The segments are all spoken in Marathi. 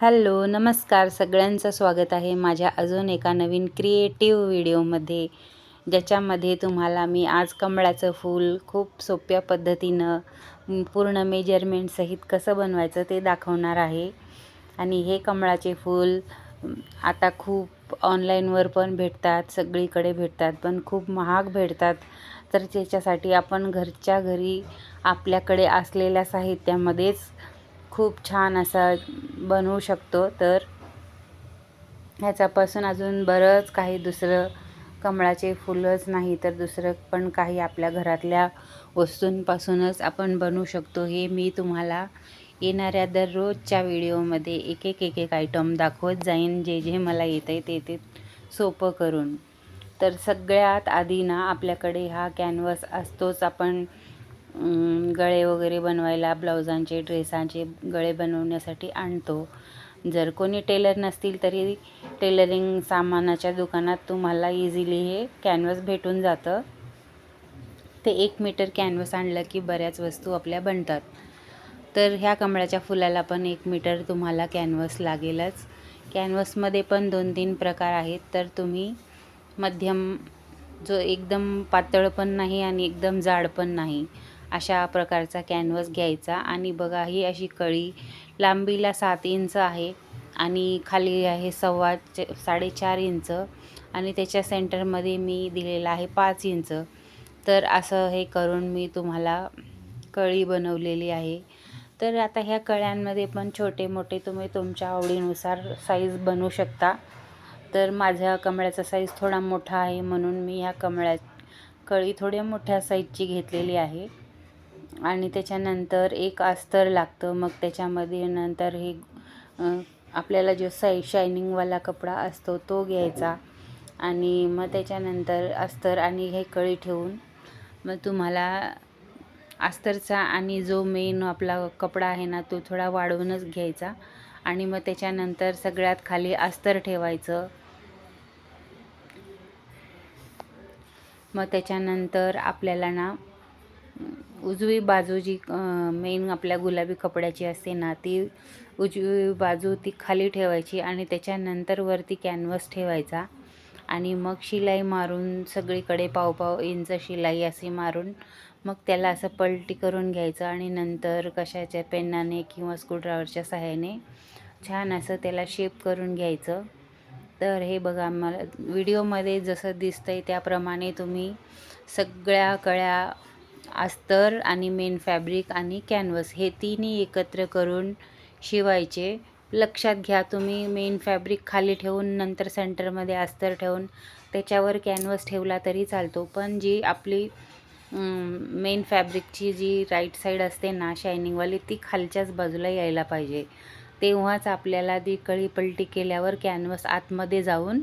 हॅलो नमस्कार. सगळ्यांचं स्वागत आहे माझ्या अजून एका नवीन क्रिएटिव्ह व्हिडिओमध्ये ज्याच्यामध्ये तुम्हाला मी आज कमळाचं फूल खूप सोप्या पद्धतीनं पूर्ण मेजरमेंटसहित कसं बनवायचं ते दाखवणार आहे. आणि हे कमळाचे फूल आता खूप ऑनलाईनवर पण भेटतात सगळीकडे भेटतात पण खूप महाग भेटतात. तर त्याच्यासाठी आपण घरच्या घरी आपल्याकडे असलेल्या साहित्यामध्येच खूप छान असा बनवू शकतो. तर ह्याच्यापासून अजून बरंच काही दुसरं कमळाचे फुलंच नाही तर दुसरं पण काही आपल्या घरातल्या वस्तूंपासूनच आपण बनवू शकतो. हे मी तुम्हाला येणाऱ्या दररोजच्या व्हिडिओमध्ये एक एक एक एक आयटम दाखवत जाईन. जे जे मला येतं आहे ते ते सोपं करून. तर सगळ्यात आधी ना आपल्याकडे हा कॅनव्हस असतोच. आपण गळे वगैरे बनवायला ब्लाउजांचे ड्रेसांचे गळे बनवण्यासाठी आणतो. जर कोणी टेलर नसतील तरी टेलरिंग सामानाच्या दुकानात तुम्हाला इझिली हे कॅनव्हस भेटून जातं. ते एक मीटर कॅनव्हस आणलं की बऱ्याच वस्तू आपल्या बनतात. तर ह्या कमळाच्या फुलाला पण एक मीटर तुम्हाला कॅनव्हस लागेलच. कॅनव्हसमध्ये पण दोन तीन प्रकार आहेत. तर तुम्ही मध्यम जो एकदम पातळ पण नाही आणि एकदम जाड पण नाही अशा प्रकारचा कॅनव्हस घ्यायचा. आणि बघा ही अशी कळी लांबीला सात इंच आहे आणि खाली आहे सव्वा च साडेचार इंच. आणि त्याच्या सेंटरमध्ये मी दिलेला आहे पाच इंच. तर असं हे करून मी तुम्हाला कळी बनवलेली आहे. तर आता ह्या कळ्यांमध्ये पण छोटे मोठे तुम्ही तुमच्या आवडीनुसार साईज बनवू शकता. तर माझ्या कमळ्याचा साईज थोडा मोठा आहे म्हणून मी ह्या कमळ्या कळी थोड्या मोठ्या साईजची घेतलेली आहे. आणि त्याच्यानंतर एक अस्तर लागतं. मग त्याच्यामध्ये नंतर हे आपल्याला जो साई शायनिंगवाला कपडा असतो तो घ्यायचा. आणि मग त्याच्यानंतर अस्तर आणि हे कळी ठेवून मग तुम्हाला अस्तरचा आणि जो मेन आपला कपडा आहे ना तो थोडा वाढवूनच घ्यायचा. आणि मग त्याच्यानंतर सगळ्यात खाली अस्तर ठेवायचं. मग त्याच्यानंतर आपल्याला ना उजवी बाजू जी मेन आपल्या गुलाबी कपड्याची असते ना ती उजवी बाजू ती खाली ठेवायची आणि त्याच्यानंतर वरती कॅनव्हस ठेवायचा. आणि मग शिलाई मारून सगळीकडे पावपाव इंच शिलाई अशी मारून मग त्याला असं पलटी करून घ्यायचं आणि नंतर कशाच्या पेनाने किंवा स्क्रूड्रायव्हरच्या सहाय्याने छान असं त्याला शेप करून घ्यायचं. तर हे बघा मला व्हिडिओमध्ये जसं दिसतंय त्याप्रमाणे तुम्ही सगळ्या कळ्या अस्तर आणि मेन फॅब्रिक आणि कॅनव्हस हे तिन्ही एकत्र करून शिवायचे. लक्षात घ्या तुम्ही मेन फॅब्रिक खाली ठेवून नंतर सेंटरमध्ये अस्तर ठेवून त्याच्यावर कॅनव्हस ठेवला तरी चालतो. पण जी आपली मेन फॅब्रिकची जी राईट साईड असते ना शायनिंगवाली ती खालच्याच बाजूला यायला पाहिजे. तेव्हाच आपल्याला ती कळी पलटी केल्यावर कॅनव्हस आतमध्ये जाऊन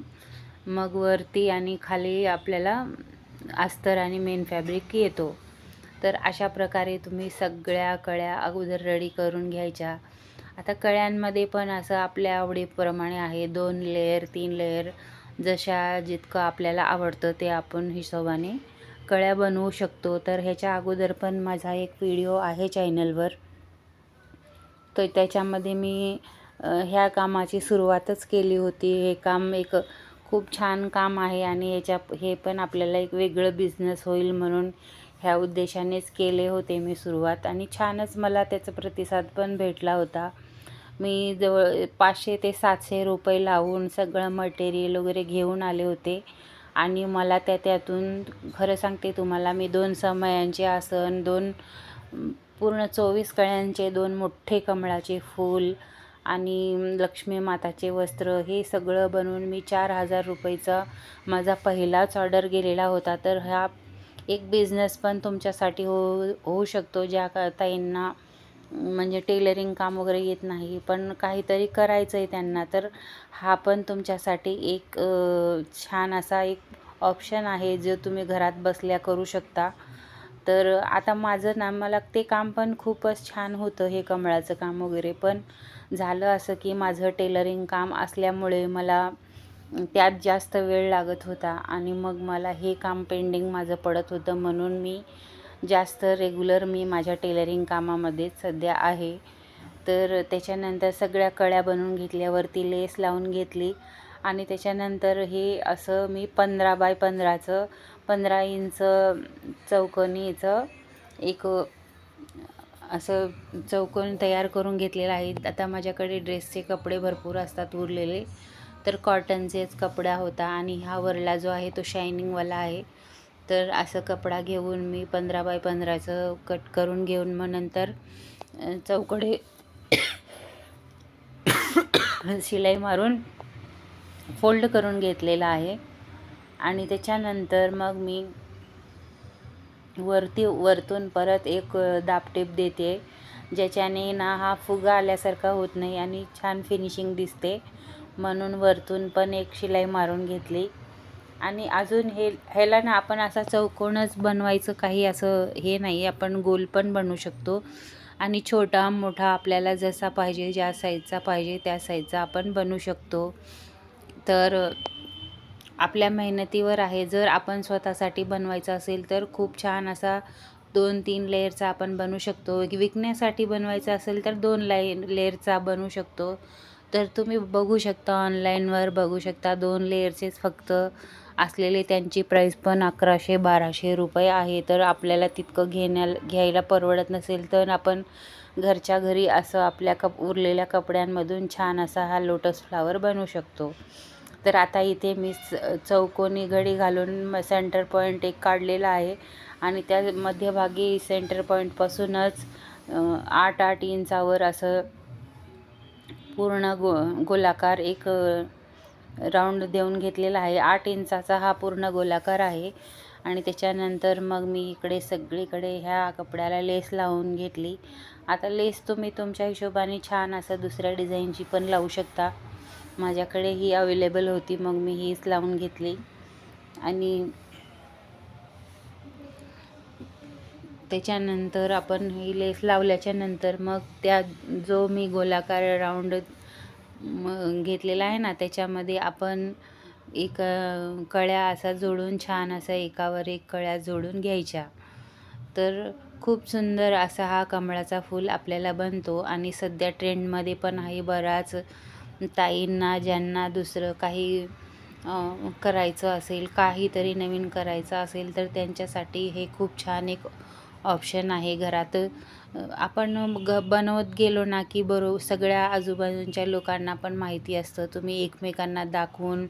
मग वरती आणि खाली आपल्याला अस्तर आणि मेन फॅब्रिक येतो. तर अशा प्रकारे तुम्ही सगळ्या कळ्या अगोदर रेडी करून घ्यायच्या. आता कळ्यांमध्ये पण असं आपल्या आवडीप्रमाणे आहे. दोन लेअर तीन लेअर जशा जितकं आपल्याला आवडतं ते आपण हिशोबाने कळ्या बनवू शकतो. तर ह्याच्या अगोदर पण माझा एक व्हिडिओ आहे चॅनलवर तर त्याच्यामध्ये मी ह्या कामाची सुरुवातच केली होती. हे काम एक खूप छान काम आहे आणि याच्या हे पण आपल्याला एक वेगळं बिझनेस होईल म्हणून ह्या उद्देशानेच केले होते मी सुरुवात. आणि छानच मला त्याचा प्रतिसाद पण भेटला होता. मी जवळ पाचशे ते सातशे रुपये लावून सगळं मटेरियल वगैरे घेऊन आले होते. आणि मला त्या त्यातून खरं सांगते तुम्हाला मी दोन समयांचे आसन दोन पूर्ण चोवीस कळ्यांचे दोन मोठे कमळाचे फूल आणि लक्ष्मी माताचे वस्त्र हे सगळं बनवून मी चार हजार रुपयेचा माझा पहिलाच ऑर्डर गेलेला होता. तर हा एक बिझनेस पण तुमच्यासाठी हो होऊ शकतो ज्या का ताईंना म्हणजे टेलरिंग काम वगैरे येत नाही पण काहीतरी करायचं आहे त्यांना. तर हा पण तुमच्यासाठी एक छान असा एक ऑप्शन आहे जो तुम्ही घरात बसल्या करू शकता. तर आता माझं ना मला ते काम पण खूपच छान होतं हे कमळाचं काम वगैरे. पण झालं असं की माझं टेलरिंग काम असल्यामुळे मला त्यात जास्त वेळ लागत होता आणि मग मला हे काम पेंडिंग माझं पडत होतं म्हणून मी जास्त रेग्युलर मी माझ्या टेलरिंग कामामध्ये सध्या आहे. तर त्याच्यानंतर सगळ्या कळ्या बनवून घेतल्यावरती लेस लावून घेतली आणि त्याच्यानंतर हे असं मी पंधरा बाय पंधराचं पंधरा इंच चौकोनीचं एक असं चौकोन तयार करून घेतलेलं आहे. आता माझ्याकडे ड्रेसचे कपडे भरपूर असतात उरलेले. तर कॉटनचेच कपडा होता आणि हा वरला जो आहे तो शायनिंगवाला आहे. तर असं कपडा घेऊन मी पंधरा बाय पंधराचं कट करून घेऊन मग नंतर चौकडे शिलाई मारून फोल्ड करून घेतलेला आहे. आणि त्याच्यानंतर मग मी वरती वरतून परत एक दापटेप देते ज्याच्याने ना हा फुगा आल्यासारखा होत नाही आणि छान फिनिशिंग दिसते. म्हणून वरतून पण एक शिलाई मारून घेतली. आणि अजून हे ह्याला ना आपण असा चौकोनच बनवायचं काही असं हे नाही आपण गोल पण बनवू शकतो. आणि छोटा मोठा आपल्याला जसा पाहिजे ज्या साईजचा पाहिजे त्या साईजचा आपण बनवू शकतो. तर आपल्या मेहनतीवर आहे. जर आपण स्वतःसाठी बनवायचं असेल तर खूप छान असा दोन तीन लेअरचा आपण बनवू शकतो. विकण्यासाठी बनवायचा असेल तर दोन लाय लेअरचा बनवू शकतो. तर तुम्ही बघू शकता ऑनलाईनवर बघू शकता दोन लेअरचेच फक्त असलेले त्यांची प्राईस पण अकराशे बाराशे रुपये आहे. तर आपल्याला तितकं घेण्या घ्यायला परवडत नसेल तर आपण घरच्या घरी असं आपल्या कप उरलेल्या कपड्यांमधून छान असा हा लोटस फ्लावर बनवू शकतो. तर आता इथे मी चौकोनी घडी घालून सेंटर पॉईंट एक काढलेला आहे आणि त्या मध्यभागी सेंटर पॉईंटपासूनच आठ आठ इंचावर असं पूर्ण गो गोलाकार एक राऊंड देऊन घेतलेला आहे. आठ इंचाचा हा पूर्ण गोलाकार आहे. आणि त्याच्यानंतर मग मी इकडे सगळीकडे ह्या कपड्याला लेस लावून घेतली. आता लेस तुम्ही तुमच्या हिशोबाने छान असं दुसऱ्या डिझाईनची पण लावू शकता. माझ्याकडे ही अवेलेबल होती मग मी हीच लावून घेतली. आणि त्याच्यानंतर आपण ही लेस लावल्याच्या नंतर मग त्या जो मी गोलाकार राऊंड घेतलेला आहे ना त्याच्यामध्ये आपण एक कळ्या असा जोडून छान असा एकावर एक कळ्या जोडून घ्यायच्या. तर खूप सुंदर असा हा कमळाचा फूल आपल्याला बनतो आणि सध्या ट्रेंडमध्ये पण आहे बराच ताईंना ज्यांना दुसरं काही करायचं असेल काहीतरी नवीन करायचं असेल तर त्यांच्यासाठी हे खूप छान एक ऑप्शन आहे घरात. आपण ग बनवत गेलो ना की बरो सगळ्या आजूबाजूच्या लोकांना पण माहिती असतं. तुम्ही एकमेकांना दाखवून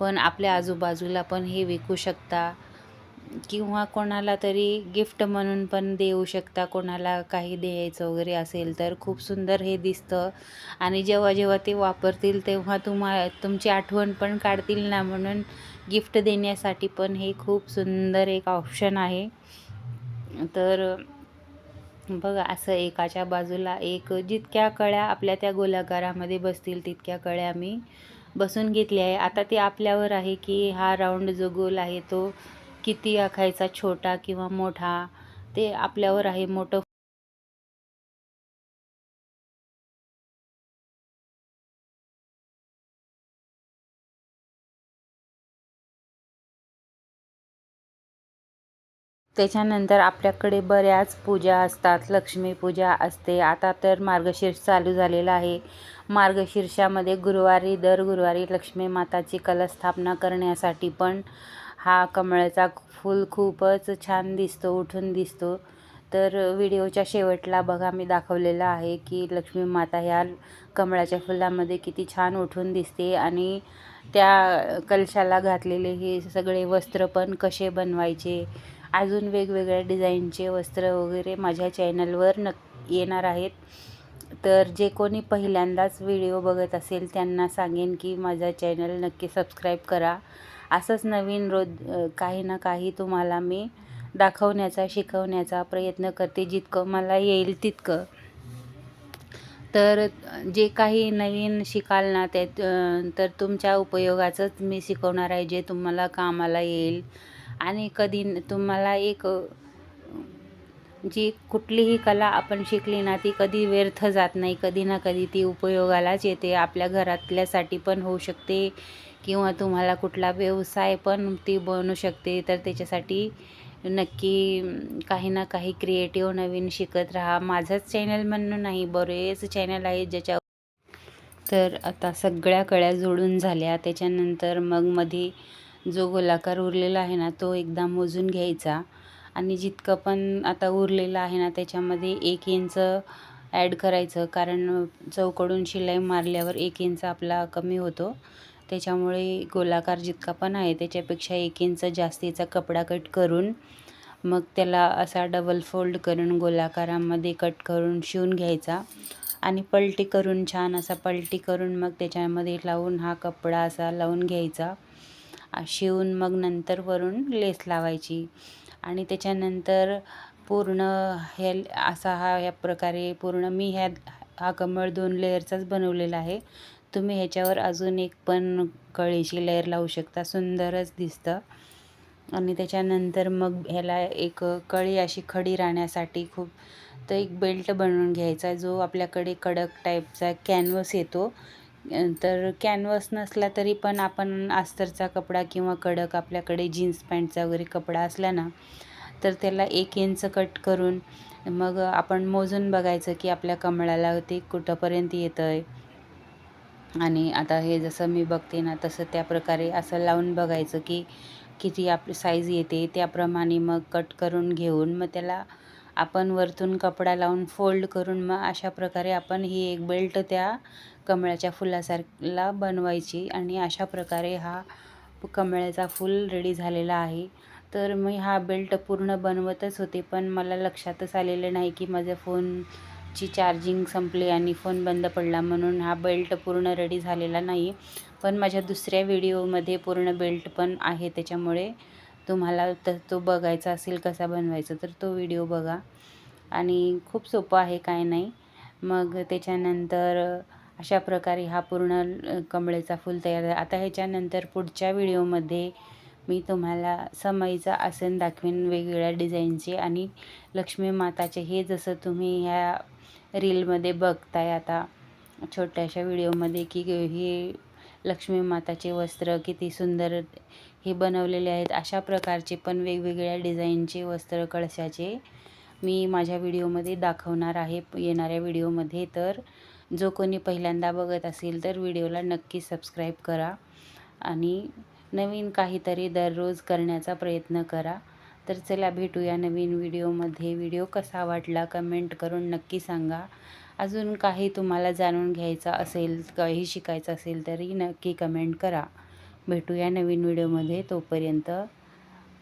पण आपल्या आजूबाजूला पण हे विकू शकता. किंवा कोणाला तरी गिफ्ट म्हणून पण देऊ शकता. कोणाला काही द्यायचं वगैरे असेल तर खूप सुंदर हे दिसतं. आणि जेव्हा जेव्हा ते वापरतील तेव्हा तुम्हा तुमची आठवण पण काढतील ना म्हणून गिफ्ट देण्यासाठी पण हे खूप सुंदर एक ऑप्शन आहे. तर बघा असं एकाच्या बाजूला एक जितक्या कळ्या आपल्या त्या गोलाकारामध्ये बसतील तितक्या कळ्या मी बसून घेतल्या आहे. आता ते आपल्यावर आहे की हा राऊंड जो गोल आहे तो किती आखायचा छोटा किंवा मोठा ते आपल्यावर आहे. मोठं त्याच्यानंतर आपल्याकडे बऱ्याच पूजा असतात. लक्ष्मीपूजा असते. आता तर मार्गशीर्ष चालू झालेला आहे. मार्गशीर्षामध्ये गुरुवारी दर गुरुवारी लक्ष्मी माताची कलस्थापना करण्यासाठी पण हा कमळाचा फूल खूपच छान दिसतो उठून दिसतो. तर व्हिडिओच्या शेवटला बघा मी दाखवलेलं आहे की लक्ष्मी माता ह्या कमळाच्या फुलामध्ये किती छान उठून दिसते आणि त्या कलशाला घातलेले हे सगळे वस्त्र पण कसे बनवायचे अजून वेगवेगळ्या डिझाईनचे वस्त्र वगैरे माझ्या चॅनलवर नक् येणार आहेत. तर जे कोणी पहिल्यांदाच व्हिडिओ बघत असेल त्यांना सांगेन की माझा चॅनल नक्की सबस्क्राईब करा. असंच नवीन रोज काही ना काही तुम्हाला मी दाखवण्याचा शिकवण्याचा प्रयत्न करते जितकं मला येईल तितकं. तर जे काही नवीन शिकाल ना ते तर तुमच्या उपयोगाचंच मी शिकवणार आहे जे तुम्हाला कामाला येईल. आणि कधी तुम्हाला एक जी कुठलीही कला आपण शिकली ना ती कधी व्यर्थ जात नाही. कधी ना कधी ती उपयोगालाच येते. आपल्या घरातल्यासाठी पण होऊ शकते किंवा तुम्हाला कुठला व्यवसाय पण ती बनू शकते. तर त्याच्यासाठी नक्की काही ना काही क्रिएटिव्ह नवीन शिकत राहा. माझंच चॅनल म्हणून नाही बरेच चॅनल आहेत ज्याच्या तर आता सगळ्या कळ्या जोडून झाल्या. त्याच्यानंतर मग मध्ये जो गोलाकार उरलेला आहे ना तो एकदा मोजून घ्यायचा. आणि जितकं पण आता उरलेलं आहे ना त्याच्यामध्ये एक इंच ॲड करायचं. कारण चौकडून शिलाई मारल्यावर एक इंच आपला कमी होतो. त्याच्यामुळे गोलाकार जितका पण आहे त्याच्यापेक्षा एक इंच जास्तीचा कपडा कट करून मग त्याला असा डबल फोल्ड करून गोलाकारामध्ये कट करून शिवून घ्यायचा. आणि पलटी करून छान असा पलटी करून मग त्याच्यामध्ये लावून हा कपडा असा लावून घ्यायचा. शिवून मग नंतर वरून लेस लावायची. आणि त्याच्यानंतर पूर्ण हे असा हा ह्या प्रकारे पूर्ण मी ह्या हा कमळ दोन लेअरचाच बनवलेला आहे. तुम्ही ह्याच्यावर अजून एक पण कळीची लेअर लावू शकता. सुंदरच दिसतं. आणि त्याच्यानंतर मग ह्याला एक कळी अशी खडी राहण्यासाठी खूप तर एक बेल्ट बनवून घ्यायचा जो आपल्याकडे कडक टाईपचा कॅनव्हस येतो. तर कॅनव्हस नसला तरी पण आपण अस्तरचा कपडा किंवा कडक आपल्याकडे जीन्स पॅन्टचा वगैरे कपडा असला ना तर त्याला एक इंच कट करून मग आपण मोजून बघायचं की आपल्या कमळाला ते कुठंपर्यंत येतं आहे आणि आता हे जसं मी बघते ना तसं त्या प्रकारे असं लावून बघायचं की किती आपली साईज येते त्याप्रमाणे मग कट करून घेऊन मग त्याला आपण वरतून कपडा लावून फोल्ड करून मग अशा प्रकारे आपण ही एक बेल्ट त्या कमळाच्या फुलासारखला बनवायची आणि अशा प्रकारे हा कमळाचा फूल रेडी झालेला आहे. तर मी हा बेल्ट पूर्ण बनवतच होते पण मला लक्षातच आलेलं नाही की माझ्या फोनची चार्जिंग संपली आणि फोन बंद पडला म्हणून हा बेल्ट पूर्ण रेडी झालेला नाही. पण माझ्या दुसऱ्या व्हिडिओमध्ये पूर्ण बेल्ट पण आहे त्याच्यामुळे तुम्हाला तर तो बघायचा असेल कसा बनवायचा तर तो व्हिडिओ बघा. आणि खूप सोपं आहे काय नाही. मग त्याच्यानंतर अशा प्रकारे हा पूर्ण कमळेचा फूल तयार झाला. आता ह्याच्यानंतर पुढच्या व्हिडिओमध्ये मी तुम्हाला समईचा आसन दाखवेन वेगवेगळ्या डिझाईनचे. आणि लक्ष्मी माताचे हे जसं तुम्ही ह्या रीलमध्ये बघताय आता छोट्याशा व्हिडिओमध्ये की हे लक्ष्मी माताचे वस्त्र किती सुंदर हे बनवलेले आहेत. अशा प्रकारचे पण वेगवेगळ्या डिझाईनचे वस्त्र कळशाचे मी माझ्या व्हिडिओमध्ये दाखवणार आहे. येणाऱ्या व्हिडिओमध्ये तर जो कोणी पहिल्यांदा बघत असेल तर व्हिडिओला नक्की सबस्क्राईब करा आणि नवीन काहीतरी दररोज करण्याचा प्रयत्न करा. तर चला भेटूया नवीन व्हिडिओमध्ये. व्हिडिओ कसा वाटला कमेंट करून नक्की सांगा. अजून काही तुम्हाला जाणून घ्यायचं असेल काही शिकायचं असेल तरी नक्की कमेंट करा. भेटूया नवीन व्हिडिओमध्ये तोपर्यंत.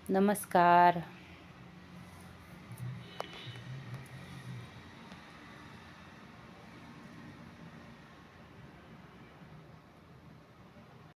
नमस्कार.